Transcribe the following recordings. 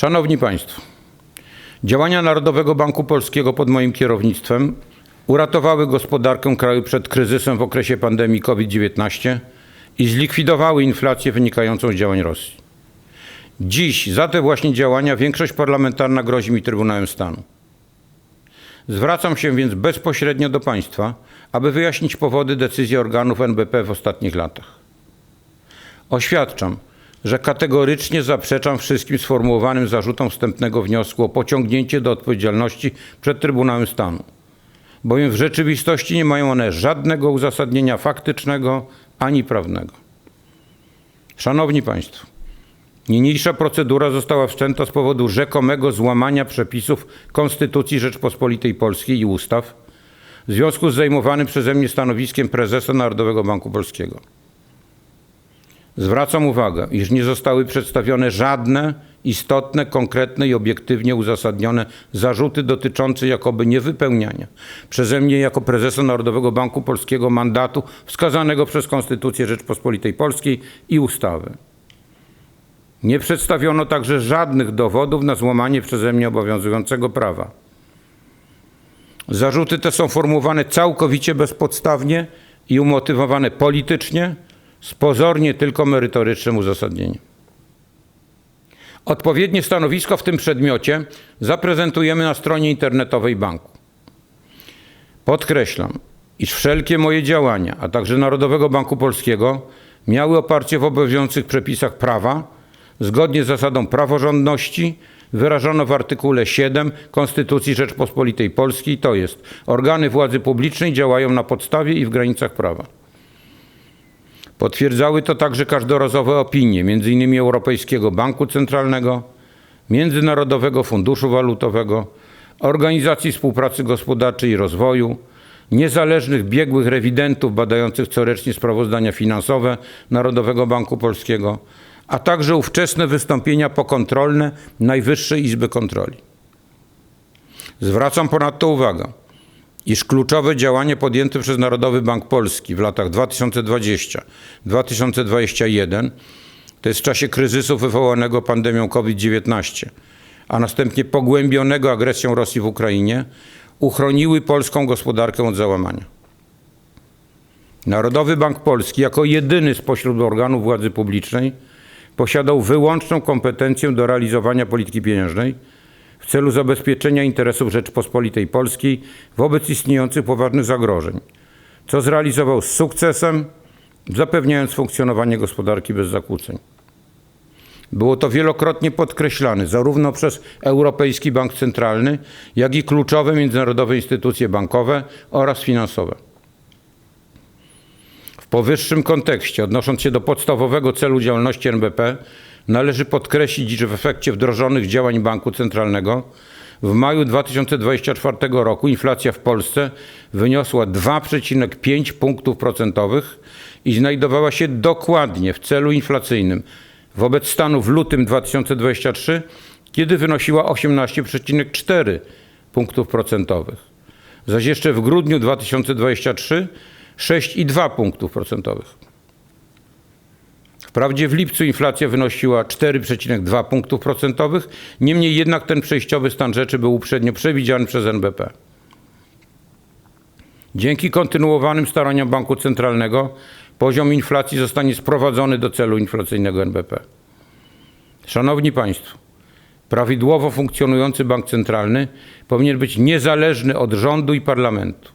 Szanowni Państwo, działania Narodowego Banku Polskiego pod moim kierownictwem uratowały gospodarkę kraju przed kryzysem w okresie pandemii COVID-19 i zlikwidowały inflację wynikającą z działań Rosji. Dziś za te właśnie działania większość parlamentarna grozi mi Trybunałem Stanu. Zwracam się więc bezpośrednio do Państwa, aby wyjaśnić powody decyzji organów NBP w ostatnich latach. Oświadczam, że kategorycznie zaprzeczam wszystkim sformułowanym zarzutom wstępnego wniosku o pociągnięcie do odpowiedzialności przed Trybunałem Stanu, bowiem w rzeczywistości nie mają one żadnego uzasadnienia faktycznego ani prawnego. Szanowni Państwo, niniejsza procedura została wszczęta z powodu rzekomego złamania przepisów Konstytucji Rzeczpospolitej Polskiej i ustaw w związku z zajmowanym przeze mnie stanowiskiem prezesa Narodowego Banku Polskiego. Zwracam uwagę, iż nie zostały przedstawione żadne istotne, konkretne i obiektywnie uzasadnione zarzuty dotyczące jakoby niewypełniania przeze mnie jako prezesa Narodowego Banku Polskiego mandatu wskazanego przez Konstytucję Rzeczpospolitej Polskiej i ustawy. Nie przedstawiono także żadnych dowodów na złamanie przeze mnie obowiązującego prawa. Zarzuty te są formułowane całkowicie bezpodstawnie i umotywowane politycznie, z pozornie tylko merytorycznym uzasadnieniem. Odpowiednie stanowisko w tym przedmiocie zaprezentujemy na stronie internetowej banku. Podkreślam, iż wszelkie moje działania, a także Narodowego Banku Polskiego miały oparcie w obowiązujących przepisach prawa, zgodnie z zasadą praworządności wyrażono w artykule 7 Konstytucji Rzeczpospolitej Polskiej, to jest organy władzy publicznej działają na podstawie i w granicach prawa. Potwierdzały to także każdorazowe opinie, m.in. Europejskiego Banku Centralnego, Międzynarodowego Funduszu Walutowego, Organizacji Współpracy Gospodarczej i Rozwoju, niezależnych biegłych rewidentów badających corocznie sprawozdania finansowe Narodowego Banku Polskiego, a także ówczesne wystąpienia pokontrolne Najwyższej Izby Kontroli. Zwracam ponadto uwagę, iż kluczowe działanie podjęte przez Narodowy Bank Polski w latach 2020-2021, to jest w czasie kryzysu wywołanego pandemią COVID-19, a następnie pogłębionego agresją Rosji w Ukrainie, uchroniły polską gospodarkę od załamania. Narodowy Bank Polski, jako jedyny spośród organów władzy publicznej, posiadał wyłączną kompetencję do realizowania polityki pieniężnej w celu zabezpieczenia interesów Rzeczpospolitej Polskiej wobec istniejących poważnych zagrożeń, co zrealizował z sukcesem, zapewniając funkcjonowanie gospodarki bez zakłóceń. Było to wielokrotnie podkreślane zarówno przez Europejski Bank Centralny, jak i kluczowe międzynarodowe instytucje bankowe oraz finansowe. W powyższym kontekście, odnosząc się do podstawowego celu działalności NBP, należy podkreślić, że w efekcie wdrożonych działań Banku Centralnego w maju 2024 roku inflacja w Polsce wyniosła 2,5 punktów procentowych i znajdowała się dokładnie w celu inflacyjnym wobec stanu w lutym 2023, kiedy wynosiła 18,4 punktów procentowych, zaś jeszcze w grudniu 2023 6,2 punktów procentowych. Wprawdzie w lipcu inflacja wynosiła 4,2 punktów procentowych, niemniej jednak ten przejściowy stan rzeczy był uprzednio przewidziany przez NBP. Dzięki kontynuowanym staraniom Banku Centralnego poziom inflacji zostanie sprowadzony do celu inflacyjnego NBP. Szanowni Państwo, prawidłowo funkcjonujący bank centralny powinien być niezależny od rządu i parlamentu.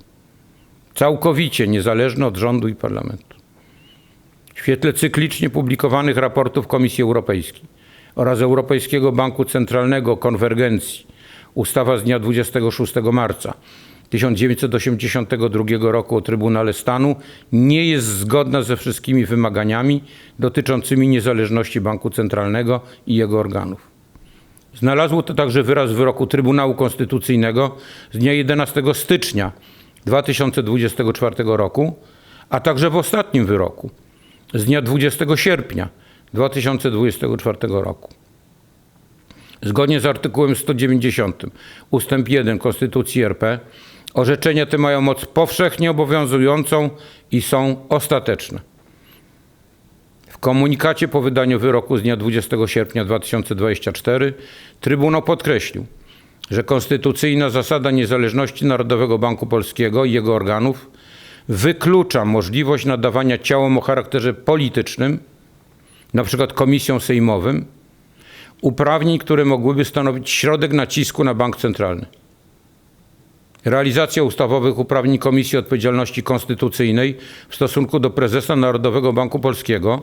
Całkowicie niezależny od rządu i parlamentu. W świetle cyklicznie publikowanych raportów Komisji Europejskiej oraz Europejskiego Banku Centralnego konwergencji, ustawa z dnia 26 marca 1982 roku o Trybunale Stanu nie jest zgodna ze wszystkimi wymaganiami dotyczącymi niezależności Banku Centralnego i jego organów. Znalazło to także wyraz w wyroku Trybunału Konstytucyjnego z dnia 11 stycznia 2024 roku, a także w ostatnim wyroku z dnia 20 sierpnia 2024 roku. Zgodnie z artykułem 190 ustęp 1 Konstytucji RP orzeczenia te mają moc powszechnie obowiązującą i są ostateczne. W komunikacie po wydaniu wyroku z dnia 20 sierpnia 2024 Trybunał podkreślił, że konstytucyjna zasada niezależności Narodowego Banku Polskiego i jego organów wyklucza możliwość nadawania ciałom o charakterze politycznym, np. komisjom sejmowym, uprawnień, które mogłyby stanowić środek nacisku na bank centralny. Realizacja ustawowych uprawnień Komisji Odpowiedzialności Konstytucyjnej w stosunku do prezesa Narodowego Banku Polskiego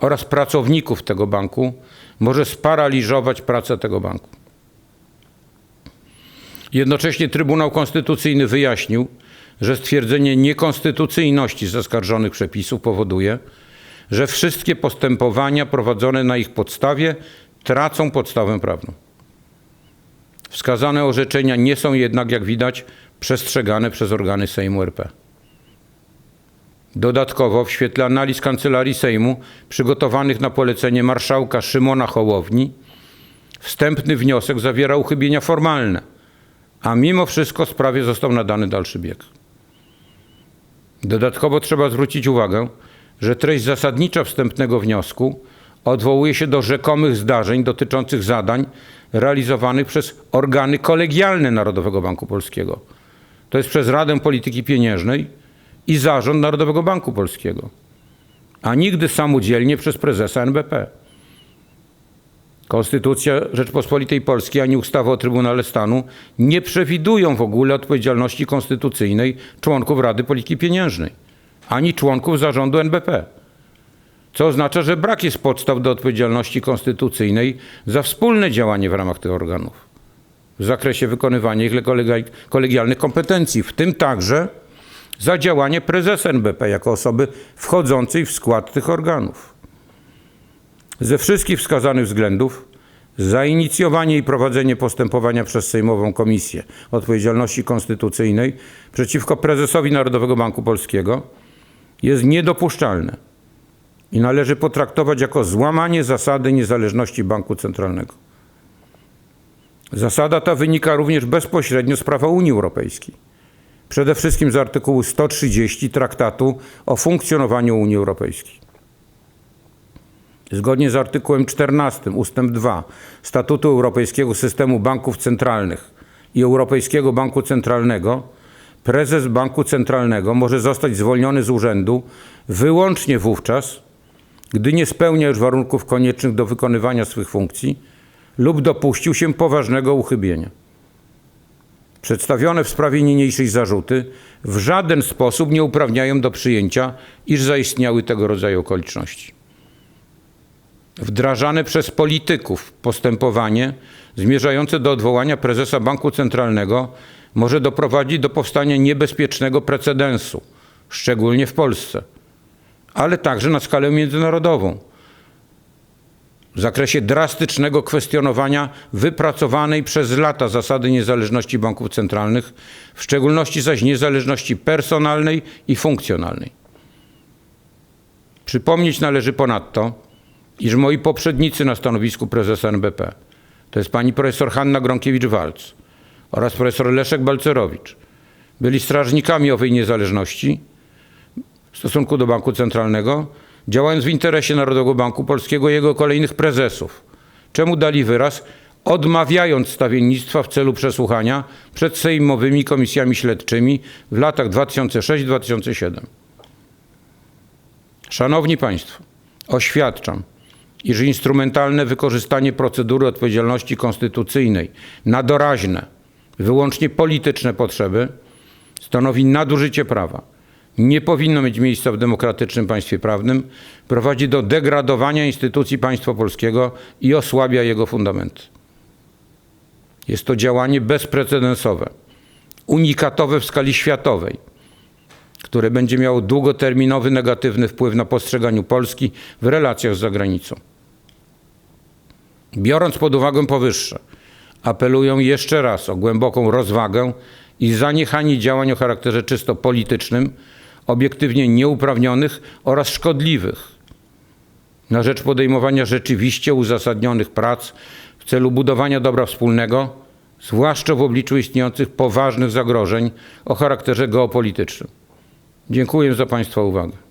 oraz pracowników tego banku może sparaliżować pracę tego banku. Jednocześnie Trybunał Konstytucyjny wyjaśnił, że stwierdzenie niekonstytucyjności zaskarżonych przepisów powoduje, że wszystkie postępowania prowadzone na ich podstawie tracą podstawę prawną. Wskazane orzeczenia nie są jednak, jak widać, przestrzegane przez organy Sejmu RP. Dodatkowo w świetle analiz Kancelarii Sejmu przygotowanych na polecenie marszałka Szymona Hołowni wstępny wniosek zawiera uchybienia formalne, a mimo wszystko sprawie został nadany dalszy bieg. Dodatkowo trzeba zwrócić uwagę, że treść zasadnicza wstępnego wniosku odwołuje się do rzekomych zdarzeń dotyczących zadań realizowanych przez organy kolegialne Narodowego Banku Polskiego. To jest przez Radę Polityki Pieniężnej i Zarząd Narodowego Banku Polskiego, a nigdy samodzielnie przez prezesa NBP. Konstytucja Rzeczpospolitej Polskiej ani ustawa o Trybunale Stanu nie przewidują w ogóle odpowiedzialności konstytucyjnej członków Rady Polityki Pieniężnej ani członków zarządu NBP. Co oznacza, że brak jest podstaw do odpowiedzialności konstytucyjnej za wspólne działanie w ramach tych organów w zakresie wykonywania ich kolegialnych kompetencji, w tym także za działanie prezesa NBP jako osoby wchodzącej w skład tych organów. Ze wszystkich wskazanych względów zainicjowanie i prowadzenie postępowania przez Sejmową Komisję Odpowiedzialności Konstytucyjnej przeciwko prezesowi Narodowego Banku Polskiego jest niedopuszczalne i należy potraktować jako złamanie zasady niezależności banku centralnego. Zasada ta wynika również bezpośrednio z prawa Unii Europejskiej. Przede wszystkim z artykułu 130 Traktatu o funkcjonowaniu Unii Europejskiej. Zgodnie z artykułem 14 ustęp 2 Statutu Europejskiego Systemu Banków Centralnych i Europejskiego Banku Centralnego prezes Banku Centralnego może zostać zwolniony z urzędu wyłącznie wówczas, gdy nie spełnia już warunków koniecznych do wykonywania swych funkcji lub dopuścił się poważnego uchybienia. Przedstawione w sprawie niniejszej zarzuty w żaden sposób nie uprawniają do przyjęcia, iż zaistniały tego rodzaju okoliczności. Wdrażane przez polityków postępowanie zmierzające do odwołania prezesa Banku Centralnego może doprowadzić do powstania niebezpiecznego precedensu, szczególnie w Polsce, ale także na skalę międzynarodową. W zakresie drastycznego kwestionowania wypracowanej przez lata zasady niezależności banków centralnych, w szczególności zaś niezależności personalnej i funkcjonalnej. Przypomnieć należy ponadto, iż moi poprzednicy na stanowisku prezesa NBP, to jest pani profesor Hanna Gronkiewicz-Walc, oraz profesor Leszek Balcerowicz byli strażnikami owej niezależności w stosunku do Banku Centralnego, działając w interesie Narodowego Banku Polskiego i jego kolejnych prezesów, czemu dali wyraz, odmawiając stawiennictwa w celu przesłuchania przed sejmowymi komisjami śledczymi w latach 2006-2007. Szanowni Państwo, oświadczam, iż instrumentalne wykorzystanie procedury odpowiedzialności konstytucyjnej na doraźne, wyłącznie polityczne potrzeby stanowi nadużycie prawa. Nie powinno mieć miejsca w demokratycznym państwie prawnym, prowadzi do degradowania instytucji państwa polskiego i osłabia jego fundamenty. Jest to działanie bezprecedensowe, unikatowe w skali światowej, które będzie miało długoterminowy negatywny wpływ na postrzeganie Polski w relacjach z zagranicą. Biorąc pod uwagę powyższe, apelują jeszcze raz o głęboką rozwagę i zaniechanie działań o charakterze czysto politycznym, obiektywnie nieuprawnionych oraz szkodliwych na rzecz podejmowania rzeczywiście uzasadnionych prac w celu budowania dobra wspólnego, zwłaszcza w obliczu istniejących poważnych zagrożeń o charakterze geopolitycznym. Dziękuję za Państwa uwagę.